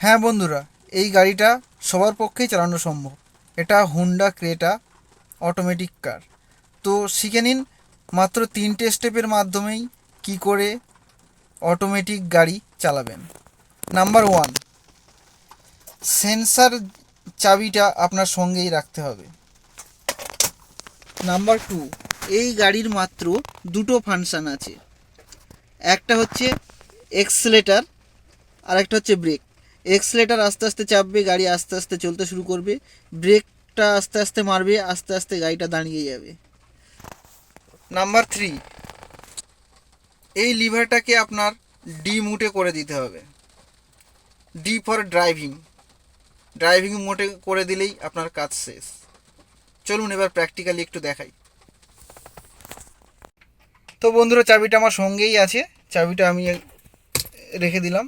হ্যাঁ বন্ধুরা, এই গাড়িটা সবার পক্ষেই চালানো সম্ভব। এটা হুন্ডা ক্রেটা অটোমেটিক কার তো শিখে নিন, মাত্র তিনটে স্টেপের মাধ্যমেই কি করে অটোমেটিক গাড়ি চালাবেন। নাম্বার ওয়ান সেন্সার চাবিটা আপনার সঙ্গেই রাখতে হবে। নাম্বার টু এই গাড়ির মাত্র দুটো ফাংশান আছে। একটা হচ্ছে এক্সেলেটার আর একটা হচ্ছে ব্রেক এক্সেলেটার আস্তে আস্তে চাপবে, গাড়ি আস্তে আস্তে চলতে শুরু করবে, ব্রেকটা আস্তে আস্তে মারবে, আস্তে আস্তে গাড়িটা দাঁড়িয়ে যাবে। নাম্বার থ্রি এই লিভারটাকে আপনার ডি মুটে করে দিতে হবে। ডি ফর ড্রাইভিং ড্রাইভিং মোটে করে দিলেই আপনার কাজ শেষ। চলুন এবার প্র্যাকটিক্যালি একটু দেখাই। তো বন্ধুরা, চাবিটা আমার সঙ্গেই আছে। চাবিটা আমি রেখে দিলাম।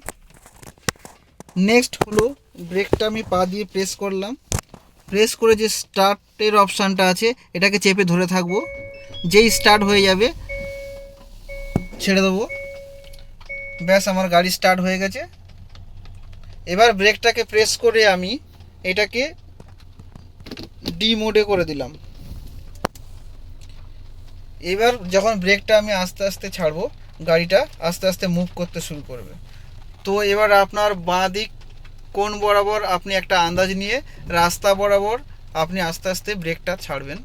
নেক্সট হলো ব্রেকটা আমি পা দিয়ে প্রেস করলাম। প্রেস করে যে স্টার্টের অপশানটা আছে, এটাকে চেপে ধরে থাকব। যেই স্টার্ট হয়ে যাবে, ছেড়ে দেবো। ব্যাস, আমার গাড়ি স্টার্ট হয়ে গেছে। এবার ব্রেকটাকে প্রেস করে আমি এটাকে ডি মোডে করে দিলাম। এবার যখন ব্রেকটা আমি আস্তে আস্তে ছাড়বো, গাড়িটা আস্তে আস্তে মুভ করতে শুরু করবে। তো এবার আপনার বাঁ দিক কোন বরাবর আপনি একটা আন্দাজ নিয়ে রাস্তা বরাবর আপনি আস্তে আস্তে ব্রেকটা ছাড়বেন।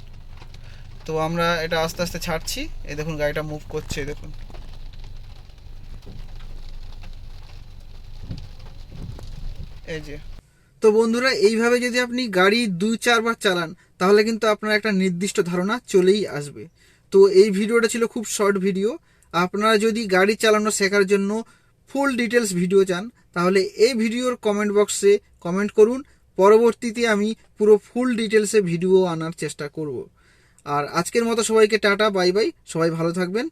তো আমরা এটা আস্তে আস্তে ছাড়ছি। এই দেখুন, গাড়িটা মুভ করছে দেখুন। এই যে। তো বন্ধুরা, এইভাবে যদি আপনি গাড়ি দুই চারবার চালান, তাহলে কিন্তু আপনার একটা নির্দিষ্ট ধারণা চলেই আসবে। তো এই ভিডিওটা ছিল খুব শর্ট ভিডিও আপনারা যদি গাড়ি চালানো শেখার জন্য ফুল ডিটেলস ভিডিও চান, তাহলে এই ভিডিওর কমেন্ট বক্সে কমেন্ট করুন। পরবর্তীতে আমি পুরো ফুল ডিটেলসে ভিডিও আনার চেষ্টা করব। আর আজকের মতো সবাইকে টাটা, বাই বাই, সবাই ভালো থাকবেন।